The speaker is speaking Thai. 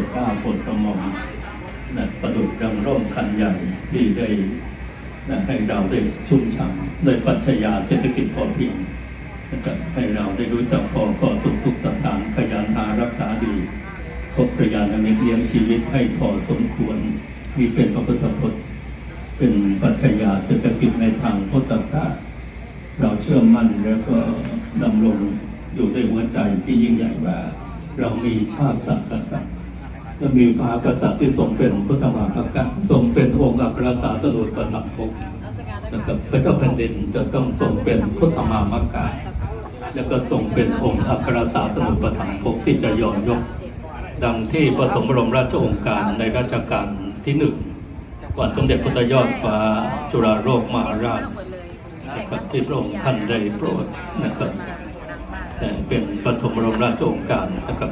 ดเกล้าโปรดกระหม่อมนะประดุจดังร่มคันใหญ่ที่ได้นะให้เราได้ชุ่มฉ่ำด้วยปรัชญาเศรษฐกิจพอเพียงนะครับให้เราได้รู้จักพอก็สุขทุกสถานขยันหารักษาดีคบประยานมิตรเลี้ยงชีวิตให้พอสมควรมีเป็นพระพุทธพจน์เป็นปรัชญาเศรษฐกิจในทางพุทธศาสตร์เราเชื่อมั่นแล้วก็ดำรงอยู่ด้วยหัวใจที่ยิ่งใหญ่ว่า เรามีชาติศาสตร์กษัตริย์ และมีพระกษัตริย์ที่ทรงเป็นพุทธมหากษัตริย์ทรงเป็นองค์อัครสาสดุประทับภพนะครับพระเจ้าแผ่นดินจะต้องทรงเป็นพุทธมามกาแล้วก็ทรงเป็นองค์อัครสาสดุประทับภพที่จะยอมยก ดังที่ปฐมบรมราชโองการในรัชกาลที่หนึ่งก่อนสมเด็จพระยอดฟ้าจุฬาโลกมหาราชนะครับที่พระองค์ท่านได้โปรดนะครับแต่เป็นปฐมบรมราชโองการนะครับ